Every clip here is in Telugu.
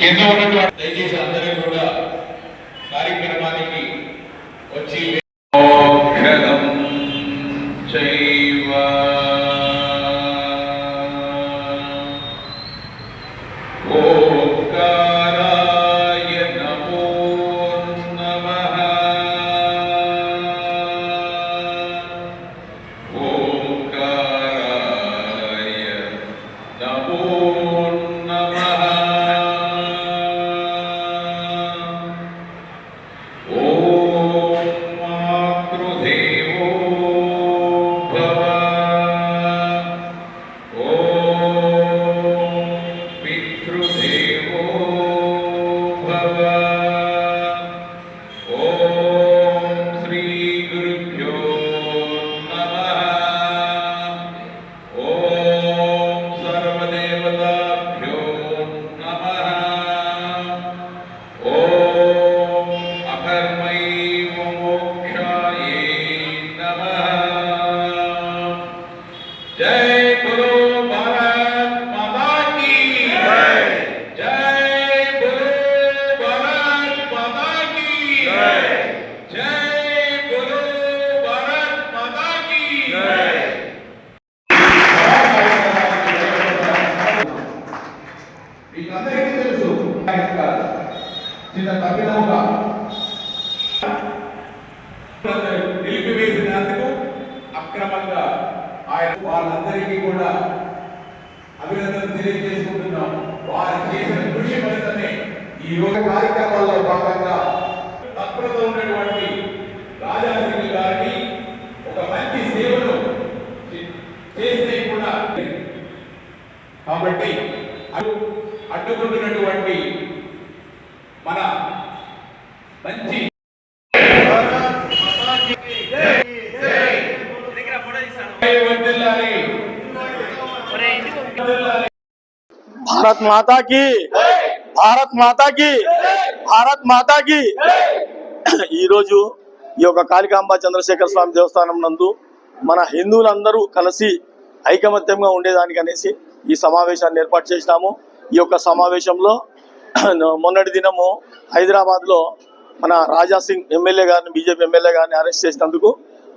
దేశంలో ఉన్నటువంటి దయచేసి అందరూ కూడా కార్యక్రమానికి వచ్చి మోక్షదం చిన్న తప్పిదముగా నిలిపివేసినందుకు అక్రమంగా ఆయన వాళ్ళందరికీ కూడా అభినందన తెలియజేసుకుంటున్నాం. వారు చేసిన కృషి ఫలితమే ఈ యోగ కార్యక్రమాల్లో భాగంగా తత్పరత ఉన్నటువంటి రాజాసింగ్ గారిని ఒక మంచి సేవను చేస్తే కూడా కాబట్టి అడ్డుకుంటున్నటువంటి మన మంచి జై వర్ధిల్లాలి. భారత్ మాతాకి భారత్ మాతాకి భారత్ మాతాకి ఈరోజు ఈ యొక్క కాళికాంబ చంద్రశేఖర స్వామి దేవస్థానం నందు మన హిందువులందరూ కలిసి ఐకమత్యంగా ఉండేదానికి అనేసి ఈ సమావేశాన్ని ఏర్పాటు చేసినాము. ఈ యొక్క సమావేశంలో మొన్నటి దినము హైదరాబాద్లో మన రాజాసింగ్ ఎమ్మెల్యే గారిని బీజేపీ ఎమ్మెల్యే గారిని అరెస్ట్ చేసినందుకు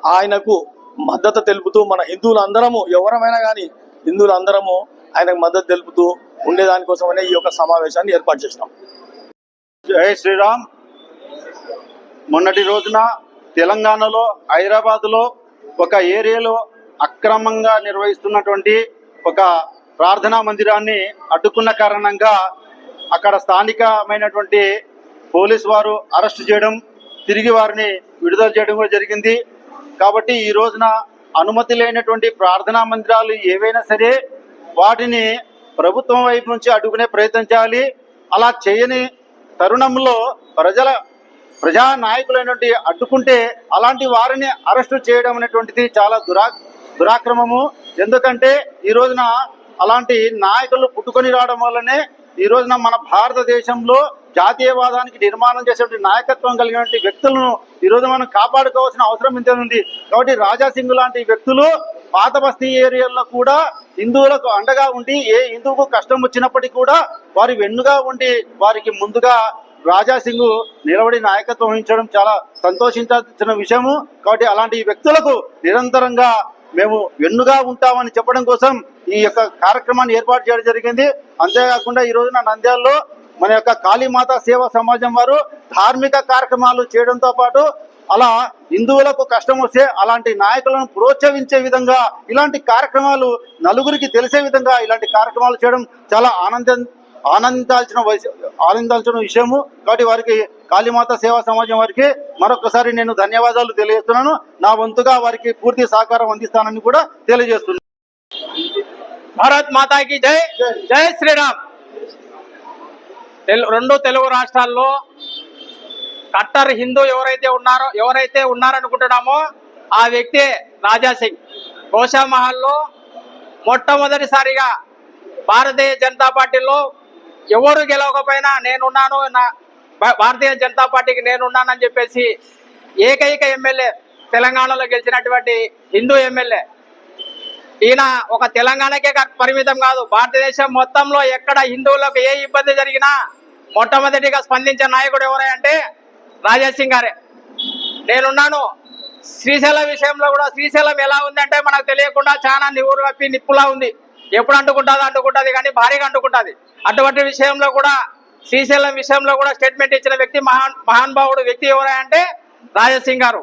ఆయనకు మద్దతు తెలుపుతూ మన హిందువులందరము ఎవరమైనా కానీ హిందువులందరము ఆయనకు మద్దతు తెలుపుతూ ఉండేదానికోసమనే ఈ యొక్క సమావేశాన్ని ఏర్పాటు చేసినాం. జై శ్రీరామ్. మొన్నటి రోజున తెలంగాణలో హైదరాబాద్లో ఒక ఏరియాలో అక్రమంగా నిర్వహిస్తున్నటువంటి ఒక ప్రార్థనా మందిరాన్ని అడ్డుకున్న కారణంగా అక్కడ స్థానికమైనటువంటి పోలీస్ వారు అరెస్ట్ చేయడం తిరిగి వారిని విడుదల చేయడం కూడా జరిగింది. కాబట్టి ఈ రోజున అనుమతి లేనటువంటి ప్రార్థనా మందిరాలు ఏవైనా సరే వాటిని ప్రభుత్వం వైపు నుంచి అడ్డుకునే ప్రయత్నం చేయాలి. అలా చేయని తరుణంలో ప్రజల ప్రజా నాయకులైనటువంటి అడ్డుకుంటే అలాంటి వారిని అరెస్టు చేయడం అనేటువంటిది చాలా దురా దురాక్రమము. ఎందుకంటే ఈ రోజున అలాంటి నాయకులు పుట్టుకొని రావడం వల్లనే ఈ రోజున మన భారతదేశంలో జాతీయవాదానికి నిర్మాణం చేసేటువంటి నాయకత్వం కలిగినటువంటి వ్యక్తులను ఈ రోజు మనం కాపాడుకోవాల్సిన అవసరం ఇంత ఉంది. కాబట్టి రాజా సింగ్ లాంటి వ్యక్తులు పాత బస్తీ ఏరియాల్లో కూడా హిందువులకు అండగా ఉండి ఏ హిందువుకు కష్టం వచ్చినప్పటికీ కూడా వారి వెన్నుగా ఉండి వారికి ముందుగా రాజా సింగ్ నిలబడి నాయకత్వం వహించడం చాలా సంతోషించాల్సిన విషయము. కాబట్టి అలాంటి వ్యక్తులకు నిరంతరంగా మేము వెన్నుగా ఉంటామని చెప్పడం కోసం ఈ యొక్క కార్యక్రమాన్ని ఏర్పాటు చేయడం జరిగింది. అంతేకాకుండా ఈ రోజున నంద్యాలలో మన యొక్క కాళీమాత సేవా సమాజం వారు ధార్మిక కార్యక్రమాలు చేయడంతో పాటు అలా హిందువులకు కష్టం వస్తే అలాంటి నాయకులను ప్రోత్సహించే విధంగా ఇలాంటి కార్యక్రమాలు నలుగురికి తెలిసే విధంగా ఇలాంటి కార్యక్రమాలు చేయడం చాలా ఆనందం ఆనందించాల్సిన ఆనందించాల్సిన విషయము. కాబట్టి వారికి కాళీమాత సేవా సమాజం వారికి మరొకసారి నేను ధన్యవాదాలు తెలియజేస్తున్నాను. నా వంతుగా వారికి పూర్తి సహకారం అందిస్తానని కూడా తెలియజేస్తున్నాను భారత్ మాతాకి జై జై శ్రీరామ్. రెండు తెలుగు రాష్ట్రాల్లో కట్టర్ హిందూ ఎవరైతే ఉన్నారో ఎవరైతే ఉన్నారనుకుంటున్నామో ఆ వ్యక్తే రాజా సింగ్. గోషామహల్లో మొట్టమొదటిసారిగా భారతీయ జనతా పార్టీలో ఎవరు గెలవకపోయినా నేనున్నాను నా భారతీయ జనతా పార్టీకి నేనున్నానని చెప్పేసి ఏకైక ఎమ్మెల్యే తెలంగాణలో గెలిచినటువంటి హిందూ ఎమ్మెల్యే. ఈయన ఒక తెలంగాణకే పరిమితం కాదు భారతదేశం మొత్తంలో ఎక్కడ హిందువులకు ఏ ఇబ్బంది జరిగినా మొట్టమొదటిగా స్పందించే నాయకుడు ఎవరంటే రాజేష్ సింగ్ గారే. నేనున్నాను. శ్రీశైలం విషయంలో కూడా శ్రీశైలం ఎలా ఉందంటే మనకు తెలియకుండా చాలా నివురు కప్పి నిప్పులా ఉంది. ఎప్పుడు అంటుకుంటుంది అంటుకుంటుంది కానీ భారీగా అంటుకుంటుంది. అటువంటి విషయంలో కూడా శ్రీశైలం విషయంలో కూడా స్టేట్మెంట్ ఇచ్చిన వ్యక్తి మహాన్ మహానుభావుడు వ్యక్తి ఎవరై అంటే రాజసింగ్ గారు.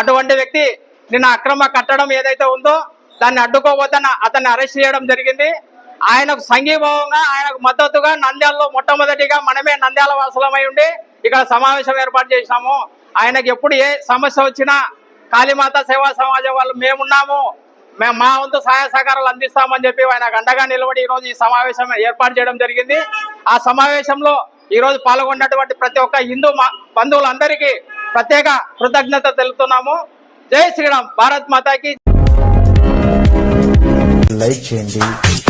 అటువంటి వ్యక్తి నిన్న అక్రమ కట్టడం ఏదైతే ఉందో దాన్ని అడ్డుకోబోతున్న అతన్ని అరెస్ట్ చేయడం జరిగింది. ఆయనకు సంఘీభావంగా ఆయనకు మద్దతుగా నంద్యాలలో మొట్టమొదటిగా మనమే నంద్యాల వాసులమై ఉండి ఇక్కడ సమావేశం ఏర్పాటు చేసినాము ఆయనకి ఎప్పుడు ఏ సమస్య వచ్చినా కాళీమాత సేవా సమాజం వాళ్ళు మేమున్నాము. మేము మా వంతు సహాయ సహకారాలు అందిస్తామని చెప్పి ఆయనకు అండగా నిలబడి ఈరోజు ఈ సమావేశం ఏర్పాటు చేయడం జరిగింది. ఆ సమావేశంలో ఈరోజు పాల్గొన్నటువంటి ప్రతి ఒక్క హిందూ మా- బంధువులందరికీ ప్రత్యేక కృతజ్ఞత తెలుపుతున్నాము. జై శ్రీరామ్. భారత్ మాతాకి. లైక్ చేయండి.